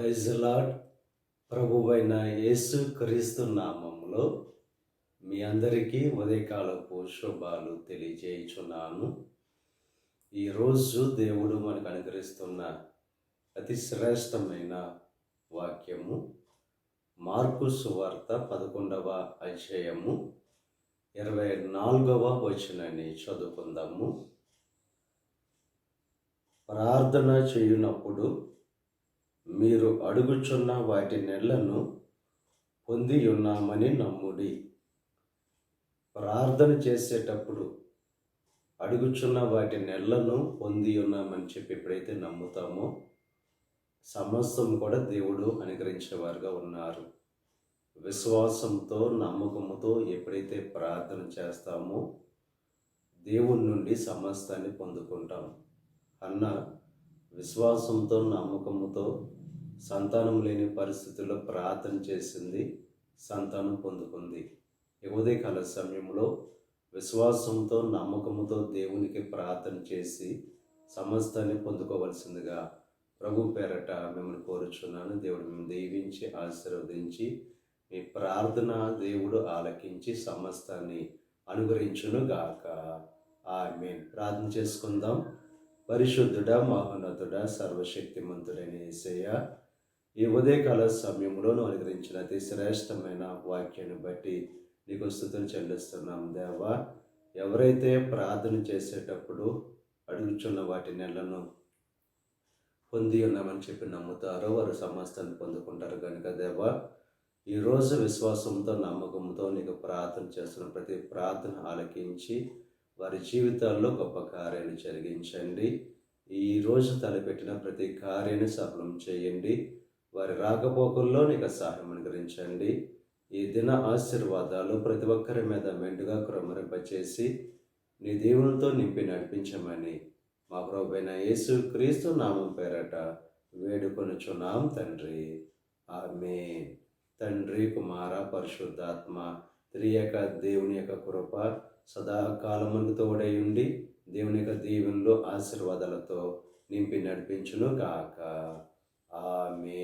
Praise lord ప్రభువైన యేసు క్రీస్తు నామంలో మీ అందరికీ ఉదయకాలపు శుభాలు తెలియజేయుచున్నాను. ఈరోజు దేవుడు మనకు అనుగ్రహిస్తున్న అతి శ్రేష్టమైన వాక్యము మార్కు సువార్త పదకొండవ అధ్యాయము ఇరవై నాలుగవ వచనాన్ని చదువుకుందాము. ప్రార్థన చేయునప్పుడు మీరు అడుగుచున్న వాటి నెళ్ళను పొంది ఉన్నామని నమ్ముడి. ప్రార్థన చేసేటప్పుడు అడుగుచున్న వాటి నెళ్ళను పొంది ఉన్నామని చెప్పి ఎప్పుడైతే నమ్ముతామో సమస్తం కూడా దేవుడు అనుగ్రహించేవారుగా ఉన్నారు. విశ్వాసంతో నమ్మకంతో ఎప్పుడైతే ప్రార్థన చేస్తామో దేవుని నుండి సమస్తాన్ని పొందుకుంటాం. అన్న విశ్వాసంతో నమ్మకంతో సంతానం లేని పరిస్థితుల్లో ప్రార్థన చేసింది సంతానం పొందుకుంది. ఉదయకాల సమయంలో విశ్వాసంతో నమ్మకంతో దేవునికి ప్రార్థన చేసి సమస్తాన్ని పొందుకోవలసిందిగా ప్రభు పేరట మిమ్మల్ని కోరుచున్నాను. దేవుడు మేము దీవించి ఆశీర్వదించి మీ ప్రార్థన దేవుడు ఆలకించి సమస్తాన్ని అనుగ్రహించును గాక ఆమె ప్రార్థన చేసుకుందాం. పరిశుద్ధుడ మహోన్నతుడ సర్వశక్తిమంతుడైన ఏసయ్య ఈ ఉదయకాల సమయంలోనూ నువ్వు అనుగ్రహించిన అతి శ్రేష్టమైన వాక్యాన్ని బట్టి నీకు స్థుతులు చెల్లిస్తున్నాం దేవా. ఎవరైతే ప్రార్థన చేసేటప్పుడు అడుగుచున్న వాటి నెలను పొంది ఉన్నామని చెప్పి నమ్ముతారో వారు సమస్తాన్ని పొందుకుంటారు కనుక దేవా. ఈరోజు విశ్వాసంతో నమ్మకంతో నీకు ప్రార్థన చేస్తున్న ప్రతి ప్రార్థన ఆలకించి వారి జీవితాల్లో గొప్ప కార్యాలు జరిగించండి. ఈ రోజు తలపెట్టిన ప్రతి కార్యాన్ని సఫలం చేయండి. వారి రాకపోకల్లో నీకు సహాయం అనుగ్రహించండి. ఈ దిన ఆశీర్వాదాలు ప్రతి ఒక్కరి మీద మెండుగా క్రమరింపచేసి నీ దేవునితో నింపి నడిపించమని మా ప్రభైన యేసు క్రీస్తు నామం పేరట వేడుకొనుచున్నాం తండ్రి. ఆమె తండ్రి కుమార పరిశుద్ధాత్మ త్రియక దేవుని యొక్క కృప సదాకాలమునకు తోడై ఉండి దేవుని యొక్క దీవెనలు ఆశీర్వాదాలతో నింపి నడిపించును గాక. ఆమె